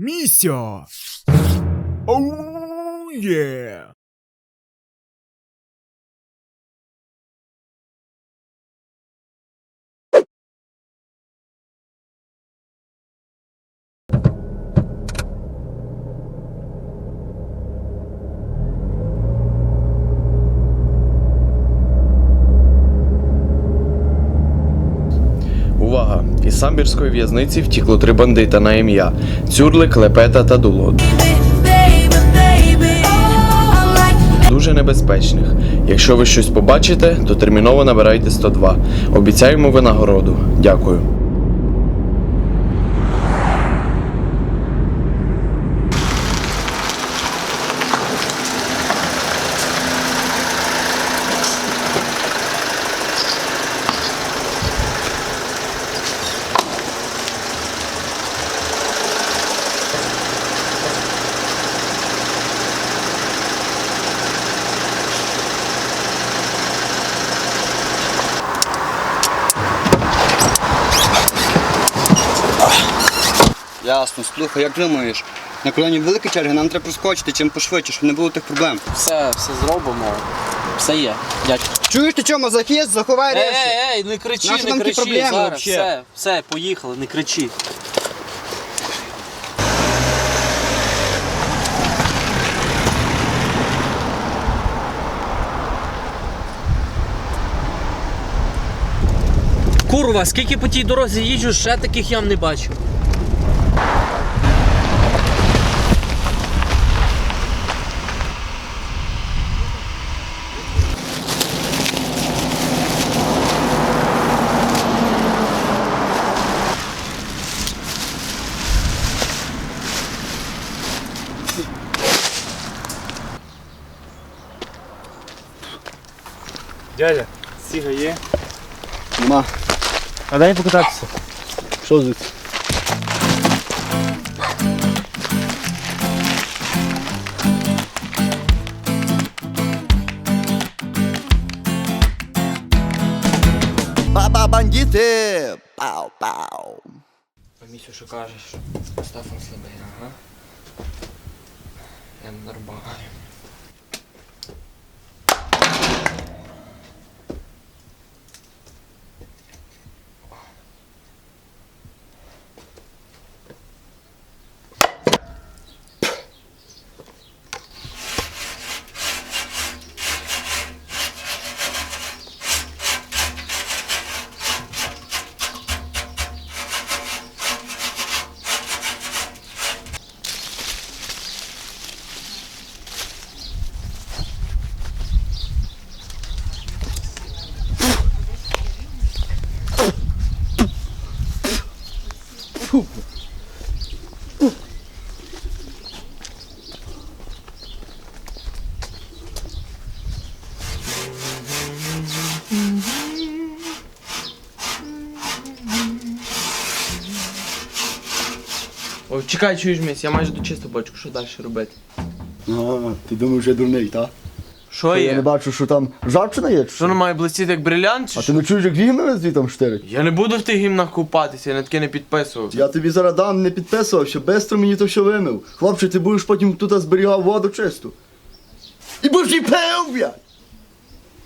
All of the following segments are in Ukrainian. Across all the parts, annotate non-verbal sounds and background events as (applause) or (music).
Місця! Оу, є! Самбірської в'язниці втікло три бандита на ім'я Цюрлик, Лепета та Дуло. Дуже небезпечних. Якщо ви щось побачите, то терміново набирайте 102. Обіцяємо винагороду. Дякую. Ясно, слухай, як думаєш? На колоні великі черги, нам треба проскочити, чим пошвидше, щоб не було тих проблем. Все, все зробимо. Все є. Дядь. Чуєш ти чому захист, заховай Ей, речі. ей, ей, не кричи, Наші не ті кричи. проблеми Зараз, вообще? все, все, поїхали, не кричи. Курва, скільки по тій дорозі їжджу, ще таких ям не бачу. Дядя, сіга є? Нема. А дай покататися. Що звідси? Баба бандити! Пау-пау! Місю, що кажеш? Стефан слабий, ага. Я нормально. О, чекай, чуєш місь, я майже дочистив бочку, що далі робити? А, ти думаєш, вже дурний, та? Що Я не є? бачу, що там жабчина є. чи Що не має блистіти як брилянт? Чи А ти що? не чуєш, як гімна звітом штирить? Я не буду в тих гімнах купатися, я на таке не підписував. Я тобі зараз дам не підписував, що бистро мені то все вимив. Хлопче, ти будеш потім тут зберігав воду чисту. І будеш її пив, блядь!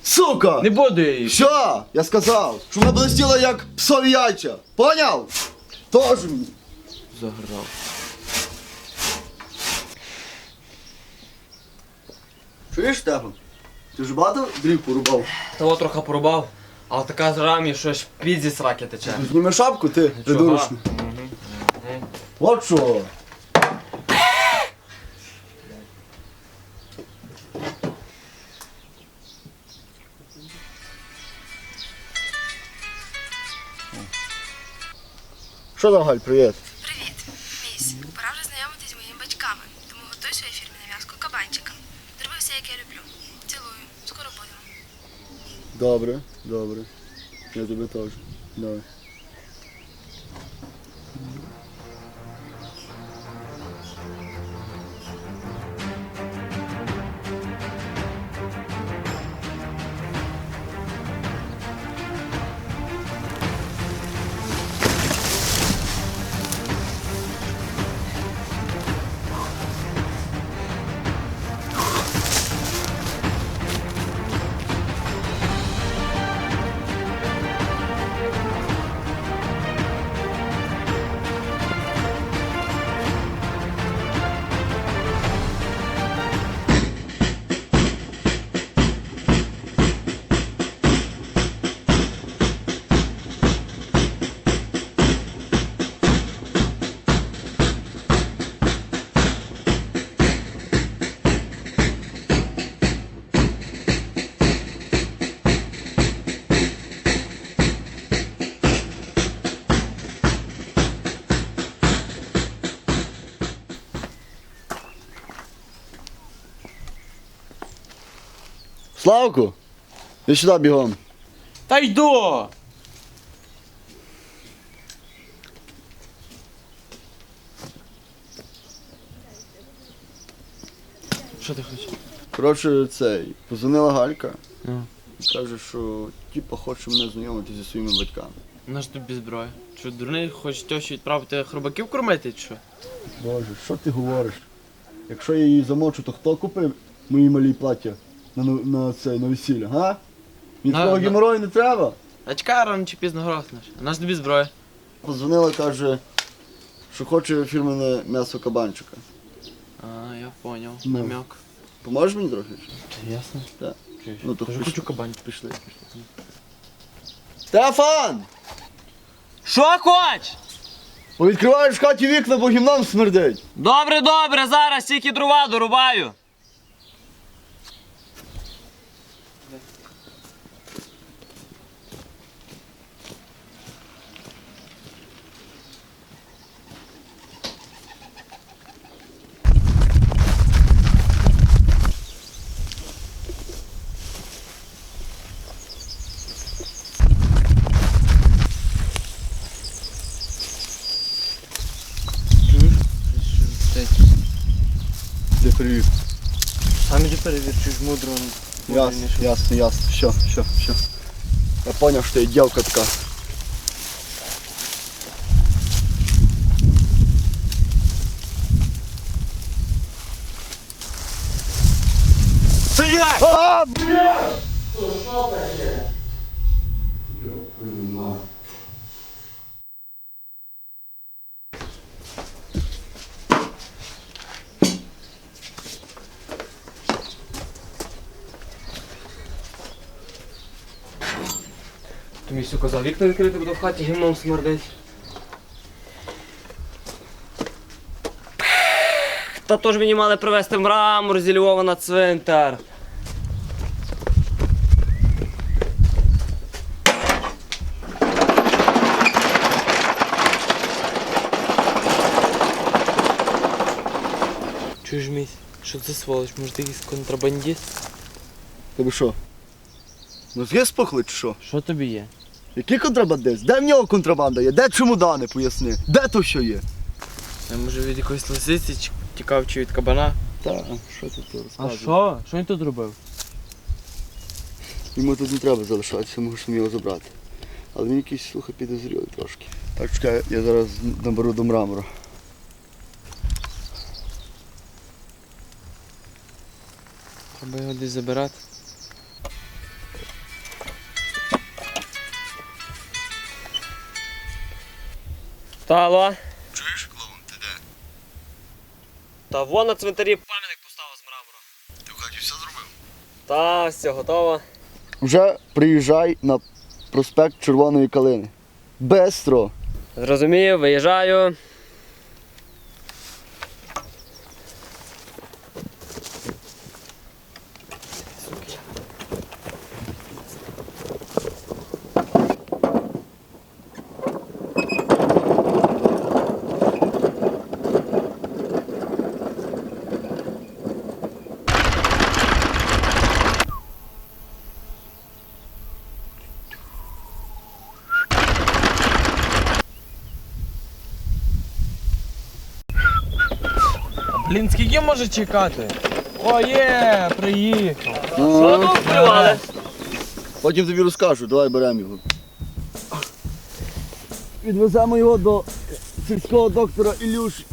Сука! Не буду я її. Що? Я сказав, що вона блистіла як псові яйця. Поняв? Тож мені. Заграв. Чуєш, Стефан? Ти ж багато дрів порубав? Того трохи порубав, але така зра мені, що аж під зі сраки тече. Зніми шапку, ти, придурочний. От що? Що там, Галь, привіт? Привіт, місь. Пора вже знайомитись з моїми батьками, тому готуй свою фірмі нав'язку кабанчика. Зроби все, як я люблю. Цілую. Скоро будемо. Добре, добре. Я тебе теж. Давай. Славку, іди сюди бігом. Та йду! Що ти хочеш? Коротше, цей, позвонила Галька. Ну. Каже, що типа хоче мене знайомити зі своїми батьками. Наш тобі зброя. Що, дурний, хочеш тещу відправити хробаків кормити, чи що? Боже, що ти говориш? Якщо я її замочу, то хто купив мої малі плаття на, ну- на, цей, на весілля, га? Мені На- такого на- геморою не треба. А чекай, рано чи пізно грознеш. А наш тобі зброя. Позвонила, каже, що хоче фірменне м'ясо кабанчика. А, я поняв. Ну. Намек. Поможеш мені трохи? Ясно. Так. Ну, то Кажу, пішли. хочу кабанчик. Пішли. Стефан! Що хоч? Повідкриваєш в хаті вікна, бо гімном смердить. Добре, добре, зараз тільки дрова дорубаю. Ж мудро. Ясно, ясно, ясно. Все, все, все. Я понял, что ти дівка така. Стоять! А, бля! Ти мені все казав, вікна відкрити, буду в хаті гімном смердить. Та то ж мені мали привезти мрамор зі Львова на цвинтар. Чуєш місь, що це сволоч, може ти якийсь контрабандист? Тобі що? Мозги спухли чи що? Що тобі є? Який контрабандист? Де в нього контрабанда є? Де чемодани, поясни? Де то що є? Я може від якоїсь лисиці чи- тікав чи від кабана? Так, що ти тут розказуєш? що? Що він тут робив? Йому тут не треба залишатися, можемо його забрати. Але він якийсь, слухай, підозрілий трошки. Так, чекай, я зараз наберу до мрамору. Треба його десь забирати. Та алло? Чуєш, клоун, ти де? Та вон на цвинтарі пам'ятник поставив з мрамору. Ти в хаті все зробив? Та, все готово. Вже приїжджай на проспект Червоної Калини. Бестро! Зрозумів, виїжджаю. Блін, скільки може чекати? О, є, приїхав. Що тут впливали? Потім тобі розкажу, давай беремо його. Відвеземо його до сільського доктора Ілюші.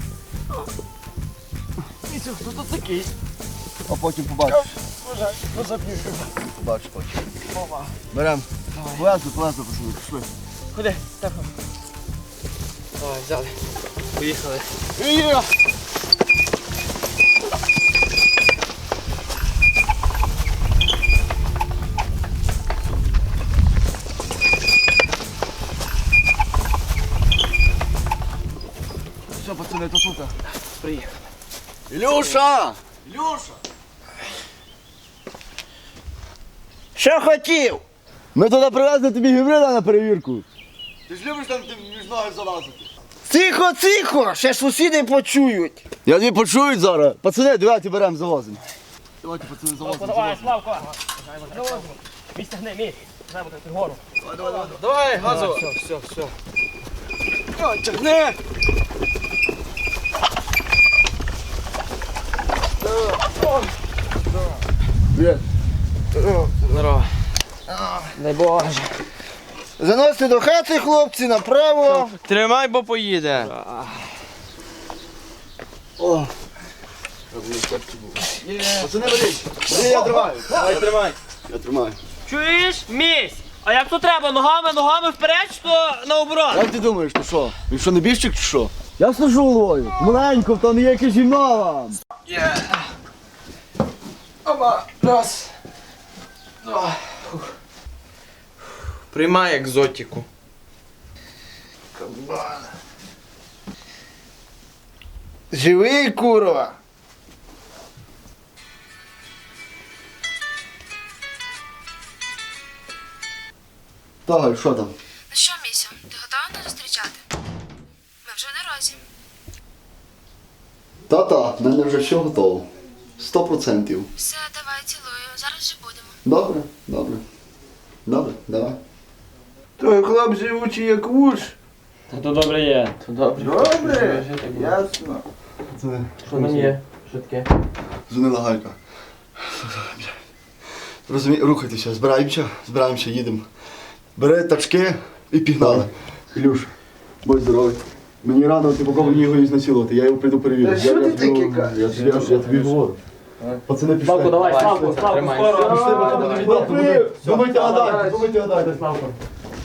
Місю, хто тут такий? А потім побачиш. Побачиш потім. Беремо. Повезли, повезли, пацани, пішли. Ходи, Стефан. Давай, взяли. Поїхали. Все, пацани, то тут. Приїхали. Ілюша! Ілюша! Що хотів? Ми туди привезли тобі гібрида на перевірку. Ти ж любиш там між ноги залазити? Тихо, тихо, ще сусіди почують. Я тобі почують зараз. Пацани, давайте беремо, завозимо. Давайте, пацани, Славко, залазимо. давай, Славко. Місць тягни, місць. Знаємо, ти вгору. Давай, газово. Все, все, все. Тягни! Здорово. Дай Боже. Заносите до хати, хлопці, направо. Тримай, бо поїде. О. Пацани, беріть. Бери, я тримаю. Давай, тримай. Я тримаю. Чуєш? Місь! А як то треба? Ногами, ногами вперед, чи то наоборот? Як ти думаєш, то що? Він що, небіжчик чи що? Я служу головою. Маленько, то не яке жіно вам. Оба, раз. Два. Фух. Приймай екзотику. Живий, курва. Так, що там? Ну що, Місю, ти готова нас зустрічати? Ми вже в дорозі. Та-та, в мене вже все готово. Сто процентів. Все, давай цілую. Зараз вже будемо. Добре, добре. Добре, давай. Той хлоп живучий як вуш. Та то добре є. То добре. Добре, ясно. Це Що там є? Що таке? дзвонила Галька. Розумі... Рухайтеся, збираємося, збираємося, їдемо. Бери тачки і пігнали. Ілюш, будь здоровий. Мені рано, ти по мені його ізнасилувати, я його прийду перевірю. Та Я- що ти тобі- таке кажеш? Я, тобі говорю. Пацани пішли. Славку, давай, Славку, Славку, скоро. Пішли, бо тебе не віддав. Думайте- Думайте, гадайте, думайте, гадайте.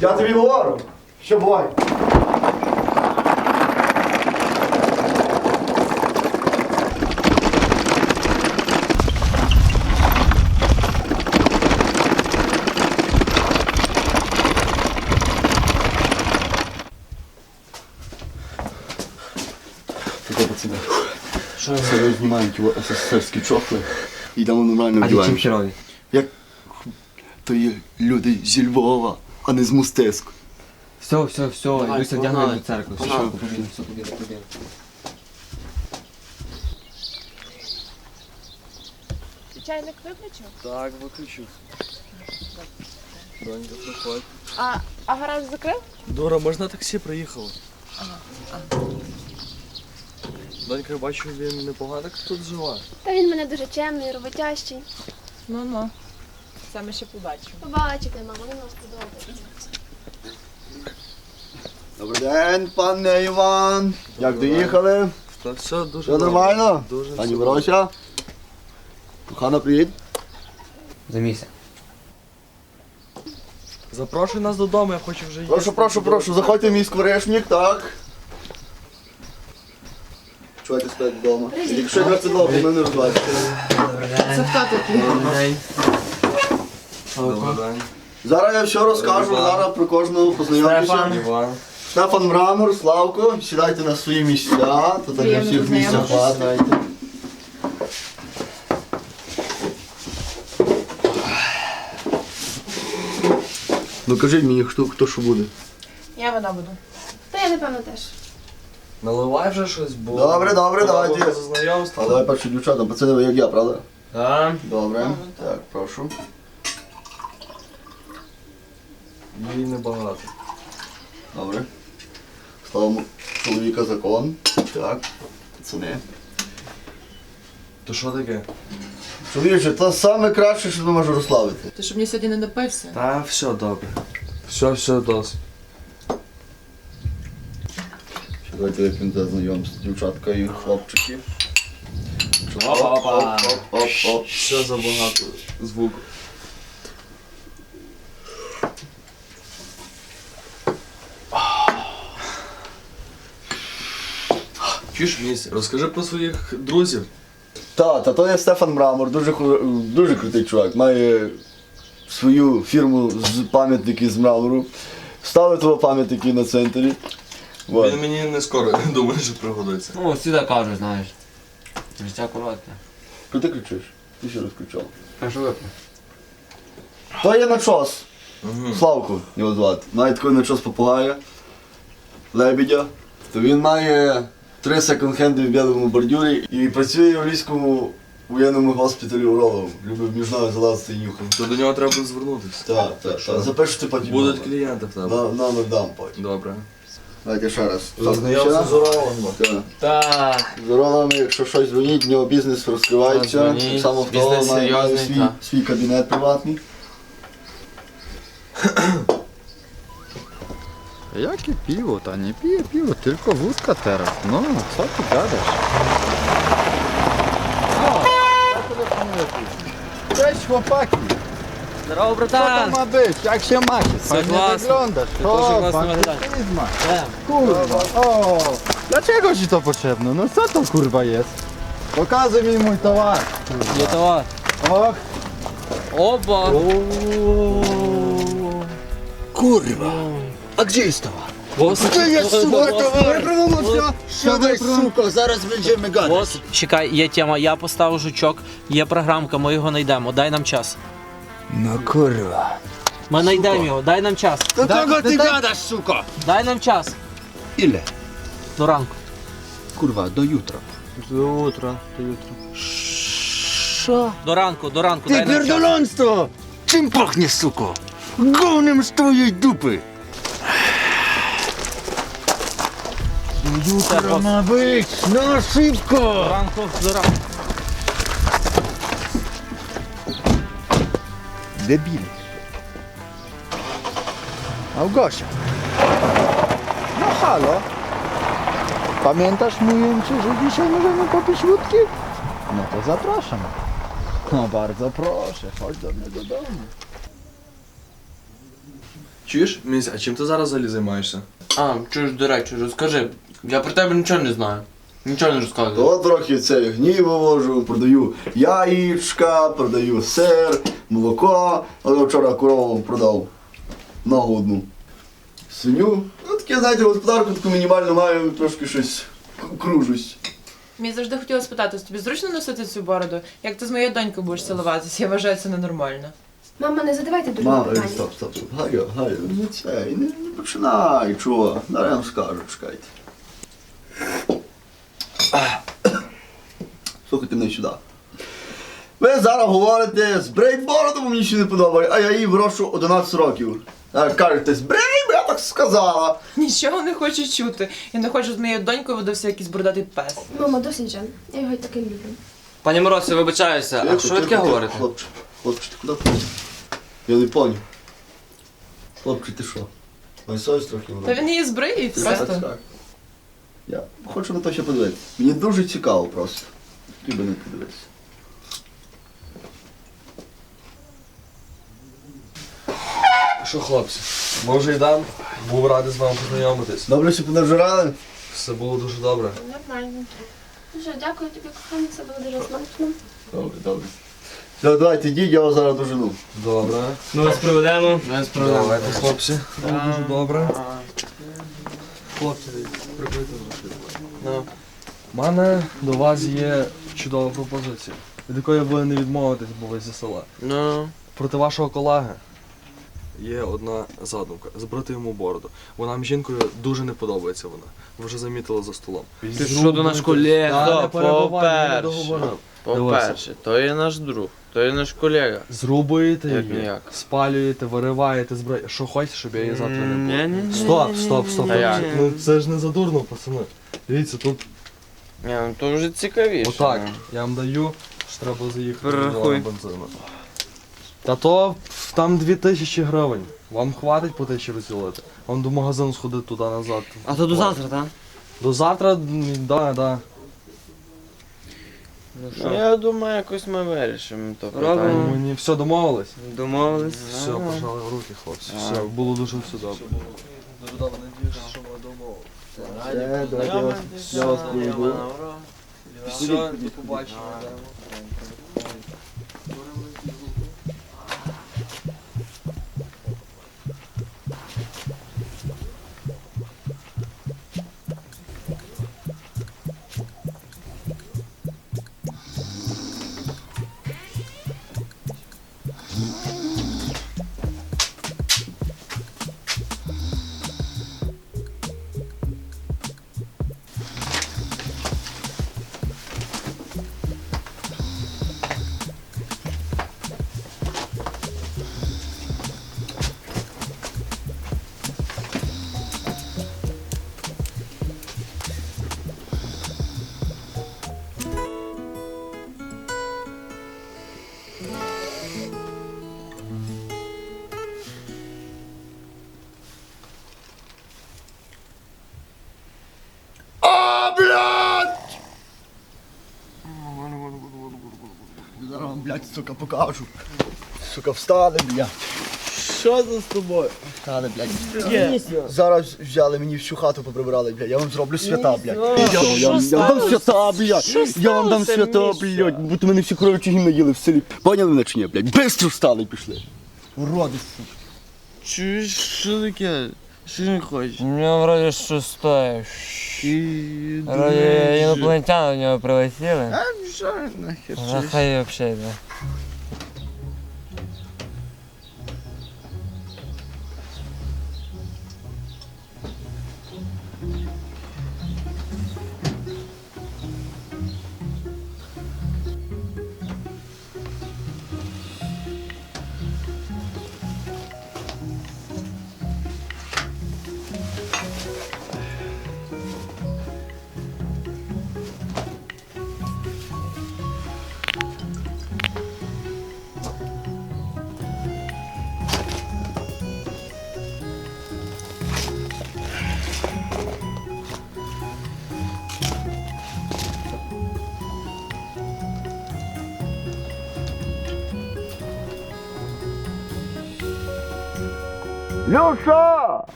Я тобі говорю. Що буває? Таке, пацани. Знімаємо ті СССРські чохли і йдемо нормально вдіваємо. херові? Як то є люди зі Львова, а не з Мустеску. Все, все, все, погнали. вдягнемо до церкви. Все, Погнали. побігли, все, побігли, побігли. Чайник виключив? Так, виключив. Донька, приходь. А, а гараж закрив? Дора, можна таксі приїхало? Донька, я бачу, він непогано тут живе. Та він мене дуже чемний, роботящий. Ну ну. Це ми ще побачимо. Побачите, мама, він нас подобається. Добрий день, пане Іван. Як доїхали? Та все дуже Все добре. нормально? Дуже Пані все Ворося? Кохана, привіт. За місяць. Запрошуй нас додому, я хочу вже їсти. Прошу, прошу, прошу, заходьте в мій скворечник, так. Чувайте спать вдома. Якщо я це довго, мене розважите. Добрий день. Зараз я все розкажу, зараз про кожного познайомтеся. Іван. Стефан Мрамор, Славко, сідайте на свої місця, то так я всіх місця хватайте. Ну кажіть мені, хто, хто що буде. Я вона буду. Та я напевно теж. Наливай вже щось, бо... Добре, добре, Треба давайте. за знайомство. А давай перше дівчата, пацани, ви як я, правда? Так. Добре. Так, прошу. Їй небагато. Добре. Слава чоловіка закон. Так, пацани. То що таке? Чоловіче, це саме краще, що ти можеш розслабити. Ти щоб мені сьогодні не напився? Та все добре. Все, все досить. Ще давайте вип'ємо знайомство. Дівчатка і хлопчики. Оп, Опа. оп, оп, оп, оп. Все забагато звуку. Чуєш, місць, розкажи про своїх друзів. Та, та то є Стефан Мрамор, дуже, ху- дуже крутий чувак. Має свою фірму з пам'ятники з мрамору. Ставить того пам'ятники на центрі. Вот. Він мені не скоро думаю, що пригодиться. Ну, всі кажуть, знаєш. Життя коротке. Що ти кричиш? Ти ще розкричав. Кажу випив. То є начос. Славку його звати. Має такий начос попугая, лебедя. То він має три секонд-хенди в білому бордюрі і працює у львівському, у воєнному госпіталі урологом. Любив між нами залазити і нюхав. То до нього треба звернутися. Так, так, так. Запишете потім. Будуть клієнти в тебе. На, номер дам потім. Добре. Давайте ще раз. Знайомся з Уралом. Так. Та, З Уралом, якщо щось дзвоніть, в нього бізнес розкривається. Так, само в того має, має свій, так. свій кабінет приватний. Jakie piwo? To nie piję piwo, tylko wódka teraz. No, co ty gadasz? Cześć chłopaki! Здорово, класно. класно. Kurwa, o! Dlaczego ci to potrzebne? No co to kurwa jest? Pokazuj mi mój towar. Є товар. Och, Опа! Kurwa! A gdzie jest towar? Бос, Gdzie jest suka towar? Prawomocna! Siadaj suko, zaraz będziemy gadać. Бос, чекай, є тема, я поставив жучок, є програмка, ми його знайдемо, дай нам час. No kurwa. Ми знайдемо його, дай нам час. Do kogo ty gadasz, suko? Дай нам час. Ile? До ранку. Kurwa, do jutra. До утра, до утра. Що? До ранку, до ранку, дай Ty нам pierdoląco! Czym pachnie, suko? Gównem z twojej dupy! Jutro, бос. ma być? No До szybko! ранку, до ранку. Debile. Małgosia. No halo. Pamiętasz mówiłem ci, że dzisiaj możemy popić wódki? No to zapraszam. No bardzo proszę, chodź do mnie do domu. Чуєш, Місь, а чим ти зараз взагалі займаєшся? а, чуєш, до речі, розкажи. Я про тебе нічого не знаю. Нічого не розказую. То трохи це гній вивожу, продаю яєчка, продаю сир, молоко, але вчора корову продав ногу одну. Свиню. Ну таке, знаєте, господарку таку мінімальну маю, трошки щось кружусь. Мені завжди хотіла спитати, тобі зручно носити цю бороду? Як ти з моєю донькою будеш цілуватися? Я вважаю це ненормально. Мама, не задавайте дуже Мама, питання. стоп, стоп, стоп. Гаю, гаю, не це, не, не починай, чого. Вам скажу, чекайте. (coughs) Слухайте мене сюди. Ви зараз говорите, збрей бороду, бо мені ще не подобає, а я їй грошу 11 років. А кажете, збрей, бо я так сказала. Нічого не хочу чути. Я не хочу з моєю донькою видався якийсь бородатий пес. Мамо, досить Жан. Я його й таким люблю. Пані Мороз, вибачаюся, а Тихо, що ви таке тихо, тихо, говорите? Хлопче, хлопче, ти куди ходиш? Я не поняв. Хлопче, ти що? Май совість трохи Та він її збриє і Так, так. Я хочу на то ще подивитися. Мені дуже цікаво просто. Ти би не подивитися. Що, хлопці, ми вже йдемо. Був радий з вами познайомитись. Добре, що понажирали? Все було дуже добре. Нормально. Дуже дякую тобі, коханий, це було дуже смачно. Добре, добре. Все, давайте йдіть, я вас зараз дожену. Добре. Ми вас проведемо. Без проблем. Давайте, хлопці. Було дуже добре. Хлопці, прикрийте Ну. У мене до вас є чудова пропозиція, від якої ви не відмовитесь, бо ви зі села. Ну, Проти вашого колеги є одна задумка збрити йому бороду. Бо нам жінкою дуже не подобається вона. Ви вже замітили за столом. Ти що до наш колега? По-перше, то є наш друг, то є наш колега. Зрубуєте Як її, ніяк. спалюєте, вириваєте зброю. Що хочете, щоб я її завтра не було. Ні-ні-ні. Стоп, стоп, стоп. Та як? Ну це ж не задурно, пацани. Дивіться, тут Ні, ну то вже цікавіше. отак. ну. Я вам даю, що треба заїхати до Перерахуй. бензину. Та то там 2000 гривень. Вам хватить по тисячі розділити. Вам до магазину сходити туди назад. А то до завтра, так? До завтра, м, да, да. Ну, я думаю, якось ми вирішимо то Робимо. питання. Мені все домовились. домовились. Все, пожали в руки, хлопці. Все, було дуже все добре. Дуже добре, надіюся, що ми домовились. Все, давайте я вас, я вас поведу. Все, до побачення. Сука, покажу. Сука, встали, блядь. Що за з тобою? Встали, блядь. Зараз взяли мені всю хату поприбирали, блядь. Я вам зроблю свята, блядь. Я, я, я, вам дам свята, блядь. Я вам дам свята, блядь. Бо то мене всі коровичі гімна їли в селі. Поняли мене чи ні, блядь? Бистро встали і пішли. Уроди, сука. Чуєш, що таке? Що не хочеш? У нього вроді щось стоїть. Вроді інопланетяни в нього прилетіли. А, що нахер? Ну, взагалі йде.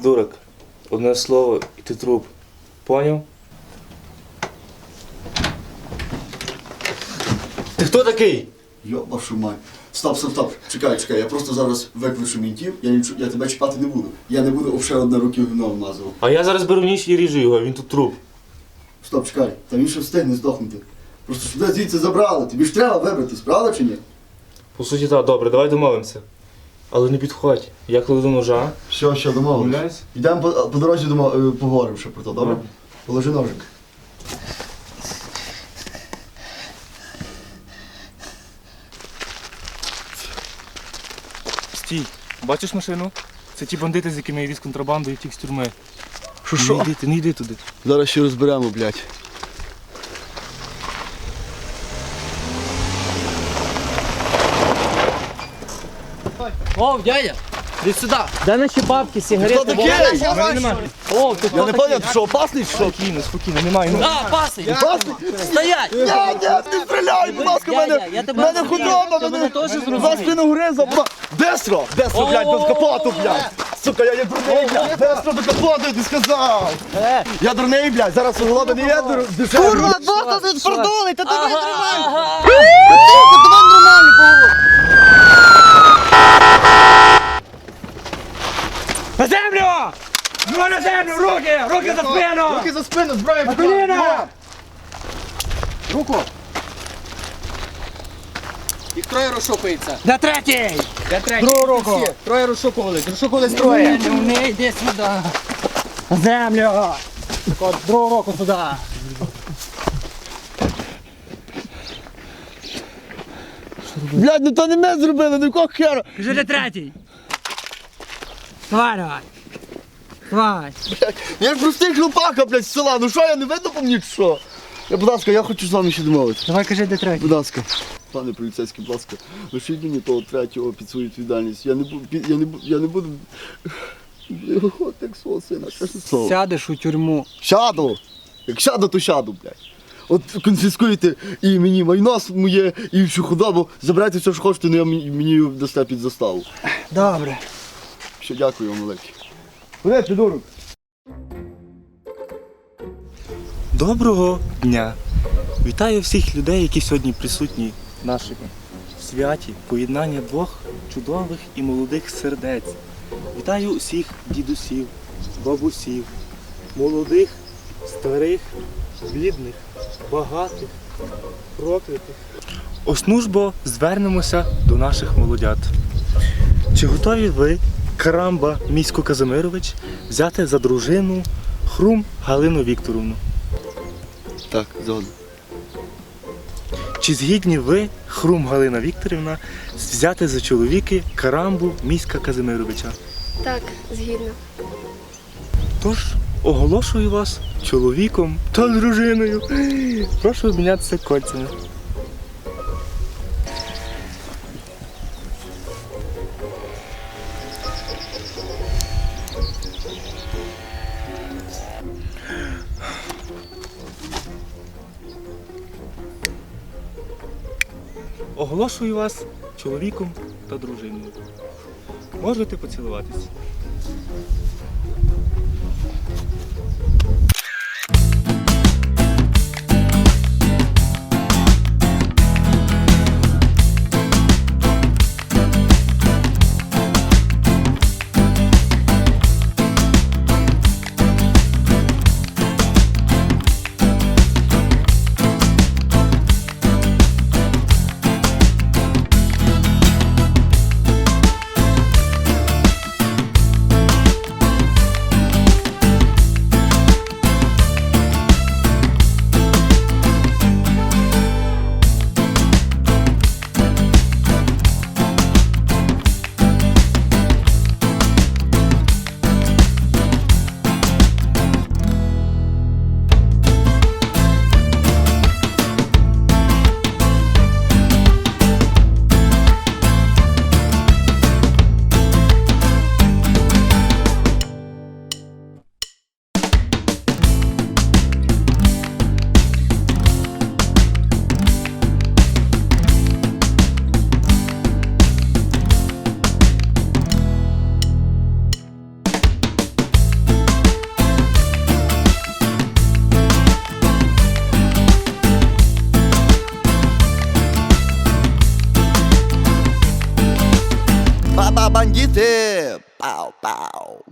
Придурок, одне слово і ти труп. Поняв? Ти хто такий? Йоба вашу мать. Стоп, стоп, стоп. Чекай, чекай. Я просто зараз викличу мінтів. Я, нічого- я тебе чіпати не буду. Я не буду обше одне руки гном мазав. А я зараз беру ніж і ріжу його, він тут труп. Стоп, чекай. Та він ще встигне здохнути. Просто щоб звідси забрали. Тобі ж треба вибратись, правда чи ні? По суті, так, добре, давай домовимося. Але не підходь. Я кладу ножа. Все, все, домовились. Йдемо по, по дорозі домо- е, поговоримо ще про то, добре? Добре. Положи ножик. Стій, бачиш машину? Це ті бандити, з якими я віз контрабанду і втік з тюрми. Що Не йди, ти не йди туди. Зараз ще розберемо, блядь. О, дядя! Іди сюди! Дай наші бабки, сигарети. Хто такий? О, ти Я не поняв, ти що опасний чи що? Спокійно, спокійно, немає. Ну, А, пасий! Опасний? Стоять! Ні, ні, не стріляй, будь ласка, Дядя, мене, я тебе мене худоба, Ти мене, мене теж зрозумів. за спину гриза, ба- Дестро, Дестро, блядь, без капоту, блядь. Сука, я є дурний, блядь, Дестро без капоту, я ти сказав. Я дурний, блядь, зараз голова не є дур- дешевле. Курва, доста ти твердолий, та тебе нормально. Тебе нормально, поговор. На землю! Ну на землю! Руки! Руки за спину! Руки за спину, зброя, На коліна! Руку. Їх троє розшукується. На третій! На третій. Другу руку. Троє розшукувались. Розшукувались троє. Не, не, йди сюди. На землю! От, другу руку сюди. Блядь, ну то не ми зробили, ну якого хера. Кажи на третій. Давай, давай. Давай. Я ж простий хлопака, блядь, з села, ну що, я не видно по мені, чи що? Я, будь ласка, я хочу з вами ще домовитися. Давай кажи де третій. Будь ласка. Пане поліцейський, будь ласка, лишіть мені того третього під свою відповідальність. Я не буду, я не буду, я не буду. Його так свого сина, чесне слово. Сядеш у тюрму. Сяду! Як сяду, то сяду, блядь. От конфіскуєте і мені майно моє, і всю худобу, забирайте все, що хочете, але я мені, мені дасте під заставу. Добре. Все, дякую вам, велике. Куди, придурок? Доброго дня! Вітаю всіх людей, які сьогодні присутні в нашому святі поєднання двох чудових і молодих сердець. Вітаю усіх дідусів, бабусів, молодих, старих, бідних, багатих, проклятих. Ну звернемося до наших молодят. Чи готові ви, Карамба Місько Казимирович, взяти за дружину Хрум Галину Вікторовну? Так, згодом. Чи згідні ви, Хрум Галина Вікторівна, взяти за чоловіки Карамбу Міська Казимировича? Так, згідно. Тож оголошую вас чоловіком та дружиною. Прошу обмінятися кольцями. Оголошую вас чоловіком та дружиною. Можете поцілуватися. Wow.